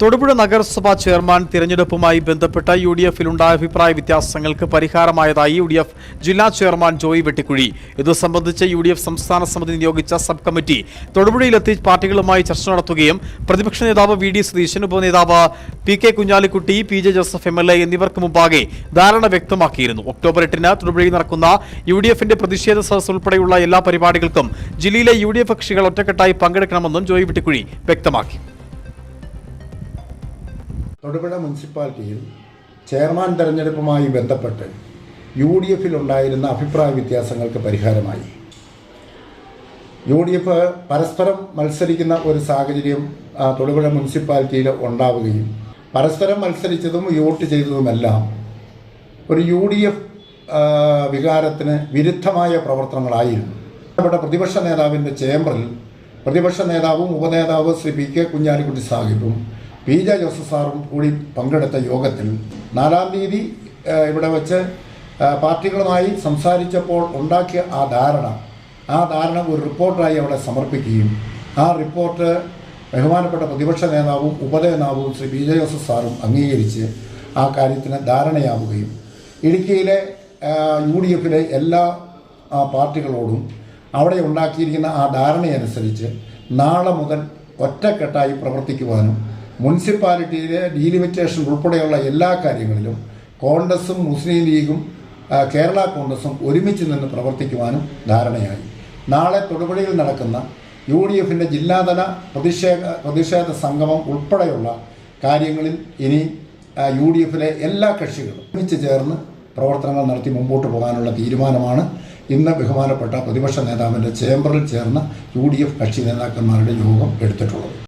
തൊടുപുഴ നഗരസഭാ ചെയർമാൻ തിരഞ്ഞെടുപ്പുമായി ബന്ധപ്പെട്ട യു ഡി എഫിലുണ്ടായ അഭിപ്രായ വ്യത്യാസങ്ങൾക്ക് പരിഹാരമായതായി യു ഡി എഫ് ജില്ലാ ചെയർമാൻ ജോയി വെട്ടിക്കുഴി. ഇത് സംബന്ധിച്ച് യു ഡി എഫ് സംസ്ഥാന സമിതി നിയോഗിച്ച സബ് കമ്മിറ്റി തൊടുപുഴയിലെത്തി പാർട്ടികളുമായി ചർച്ച നടത്തുകയും പ്രതിപക്ഷ നേതാവ് V D Satheesan ഉപനേതാവ് P K Kunhalikutty P J Joseph M L A എന്നിവർക്ക് മുമ്പാകെ ധാരണ വ്യക്തമാക്കിയിരുന്നു. ഒക്ടോബർ എട്ടിന് തൊടുപുഴയിൽ നടക്കുന്ന യു ഡി എഫിന്റെ പ്രതിഷേധ സദസ് ഉൾപ്പെടെയുള്ള എല്ലാ പരിപാടികൾക്കും ജില്ലയിലെ യു ഡി എഫ് കക്ഷികൾ ഒറ്റക്കെട്ടായി പങ്കെടുക്കണമെന്നും ജോയി വെട്ടിക്കുഴി വ്യക്തമാക്കി. തൊടുപുഴ മുനിസിപ്പാലിറ്റിയിൽ ചെയർമാൻ തെരഞ്ഞെടുപ്പുമായി ബന്ധപ്പെട്ട് യു ഡി എഫിലുണ്ടായിരുന്ന അഭിപ്രായ വ്യത്യാസങ്ങൾക്ക് പരിഹാരമായി. യു ഡി എഫ് പരസ്പരം മത്സരിക്കുന്ന ഒരു സാഹചര്യം തൊടുപുഴ മുനിസിപ്പാലിറ്റിയിൽ ഉണ്ടാവുകയും പരസ്പരം മത്സരിച്ചതും വോട്ട് ചെയ്തതുമെല്ലാം ഒരു യു ഡി എഫ് വികാരത്തിന് വിരുദ്ധമായ പ്രവർത്തനങ്ങളായിരുന്നു. നമ്മുടെ പ്രതിപക്ഷ നേതാവിന്റെ ചേംബറിൽ പ്രതിപക്ഷ നേതാവും ഉപനേതാവ് ശ്രീ പി കെ കുഞ്ഞാലിക്കുട്ടി സാഹിബും പി ജെ ജോസഫ് സാറും കൂടി പങ്കെടുത്ത യോഗത്തിൽ നാലാം തീയതി ഇവിടെ വെച്ച് പാർട്ടികളുമായി സംസാരിച്ചപ്പോൾ ഉണ്ടാക്കിയ ആ ധാരണ ആ ധാരണ ഒരു റിപ്പോർട്ടായി അവിടെ സമർപ്പിക്കുകയും ആ റിപ്പോർട്ട് ബഹുമാനപ്പെട്ട പ്രതിപക്ഷ നേതാവും ഉപനേതാവും ശ്രീ പി ജെ ജോസഫ് സാറും അംഗീകരിച്ച് ആ കാര്യത്തിന് ധാരണയാവുകയും ഇടുക്കിയിലെ യു ഡി എഫിലെ എല്ലാ പാർട്ടികളോടും അവിടെ ഉണ്ടാക്കിയിരിക്കുന്ന ആ ധാരണയനുസരിച്ച് നാളെ മുതൽ ഒറ്റക്കെട്ടായി പ്രവർത്തിക്കുവാനും മുനിസിപ്പാലിറ്റിയിലെ ഡീലിമിറ്റേഷൻ ഉൾപ്പെടെയുള്ള എല്ലാ കാര്യങ്ങളിലും കോൺഗ്രസും മുസ്ലിം ലീഗും കേരള കോൺഗ്രസും ഒരുമിച്ച് നിന്ന് പ്രവർത്തിക്കുവാനും ധാരണയായി. നാളെ തൊടുപുഴയിൽ നടക്കുന്ന യു ഡി എഫിന്റെ ജില്ലാതല പ്രതിഷേധ പ്രതിഷേധ സംഗമം ഉൾപ്പെടെയുള്ള കാര്യങ്ങളിൽ ഇനി യു ഡി എഫിലെ എല്ലാ കക്ഷികളും ഒരുമിച്ച് ചേർന്ന് പ്രവർത്തനങ്ങൾ നടത്തി മുമ്പോട്ട് പോകാനുള്ള തീരുമാനമാണ് ഇന്ന് ബഹുമാനപ്പെട്ട പ്രതിപക്ഷ നേതാവിന്റെ ചേംബറിൽ ചേർന്ന യു ഡി എഫ് കക്ഷി നേതാക്കന്മാരുടെ യോഗം എടുത്തിട്ടുള്ളത്.